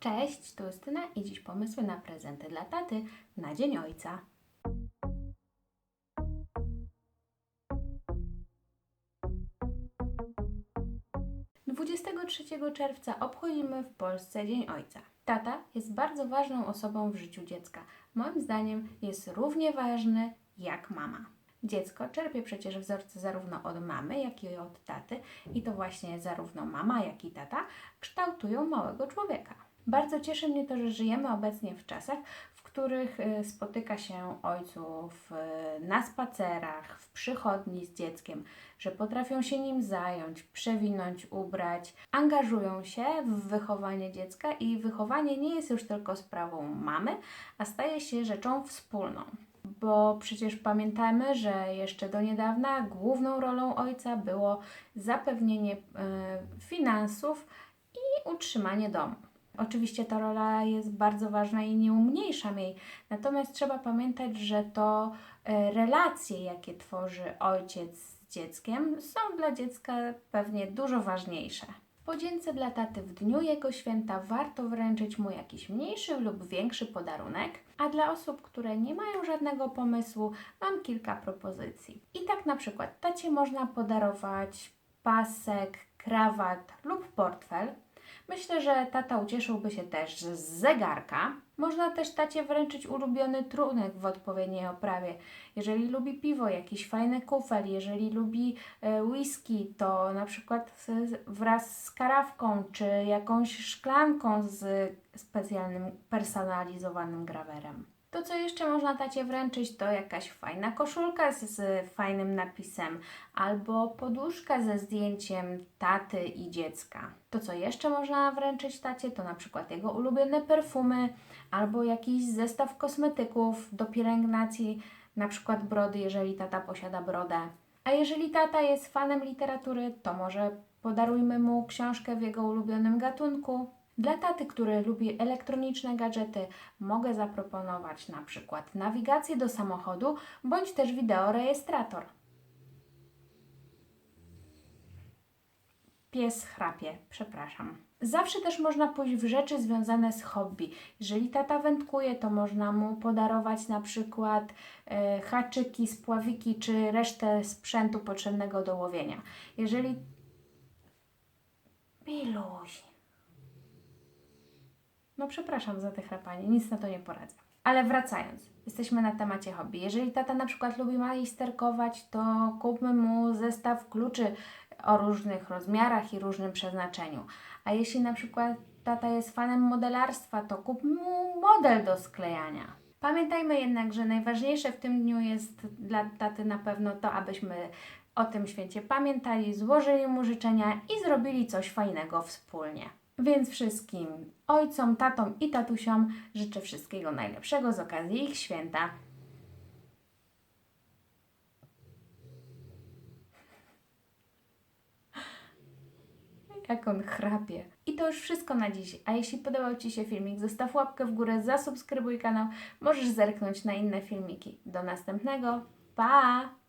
Cześć, tu Justyna i dziś pomysły na prezenty dla taty na Dzień Ojca. 23 czerwca obchodzimy w Polsce Dzień Ojca. Tata jest bardzo ważną osobą w życiu dziecka. Moim zdaniem jest równie ważny jak mama. Dziecko czerpie przecież wzorce zarówno od mamy, jak i od taty, i to właśnie zarówno mama, jak i tata kształtują małego człowieka. Bardzo cieszy mnie to, że żyjemy obecnie w czasach, w których y, spotyka się ojców y, na spacerach, w przychodni z dzieckiem, że potrafią się nim zająć, przewinąć, ubrać, angażują się w wychowanie dziecka i wychowanie nie jest już tylko sprawą mamy, a staje się rzeczą wspólną. Bo przecież pamiętamy, że jeszcze do niedawna główną rolą ojca było zapewnienie y, finansów i utrzymanie domu. Oczywiście ta rola jest bardzo ważna i nie umniejszam jej, natomiast trzeba pamiętać, że to e, relacje, jakie tworzy ojciec z dzieckiem, są dla dziecka pewnie dużo ważniejsze. Podzięce dla taty w dniu jego święta warto wręczyć mu jakiś mniejszy lub większy podarunek, a dla osób, które nie mają żadnego pomysłu, mam kilka propozycji. I tak na przykład tacie można podarować pasek, krawat lub portfel. Myślę, że tata ucieszyłby się też z zegarka. Można też tacie wręczyć ulubiony trunek w odpowiedniej oprawie. Jeżeli lubi piwo, jakiś fajny kufel, jeżeli lubi e, whisky, to na przykład wraz z karawką czy jakąś szklanką z specjalnym, personalizowanym grawerem. To, co jeszcze można tacie wręczyć, to jakaś fajna koszulka z, z fajnym napisem, albo poduszka ze zdjęciem taty i dziecka. To, co jeszcze można wręczyć tacie, to na przykład jego ulubione perfumy, albo jakiś zestaw kosmetyków do pielęgnacji, na przykład brody, jeżeli tata posiada brodę. A jeżeli tata jest fanem literatury, to może podarujmy mu książkę w jego ulubionym gatunku. Dla taty, który lubi elektroniczne gadżety, mogę zaproponować na przykład nawigację do samochodu bądź też wideorejestrator. Pies chrapie, przepraszam. Zawsze też można pójść w rzeczy związane z hobby. Jeżeli tata wędkuje, to można mu podarować na przykład e, haczyki, spławiki czy resztę sprzętu potrzebnego do łowienia. Jeżeli. Miluś. No przepraszam za te chrapanie, nic na to nie poradzę. Ale wracając, jesteśmy na temacie hobby. Jeżeli tata na przykład lubi majsterkować, to kupmy mu zestaw kluczy o różnych rozmiarach i różnym przeznaczeniu. A jeśli na przykład tata jest fanem modelarstwa, to kup mu model do sklejania. Pamiętajmy jednak, że najważniejsze w tym dniu jest dla taty na pewno to, abyśmy o tym święcie pamiętali, złożyli mu życzenia i zrobili coś fajnego wspólnie. Więc wszystkim ojcom, tatom i tatusiom życzę wszystkiego najlepszego z okazji ich święta. Jak on chrapie. I to już wszystko na dziś. A jeśli podobał Ci się filmik, zostaw łapkę w górę, zasubskrybuj kanał. Możesz zerknąć na inne filmiki. Do następnego. Pa!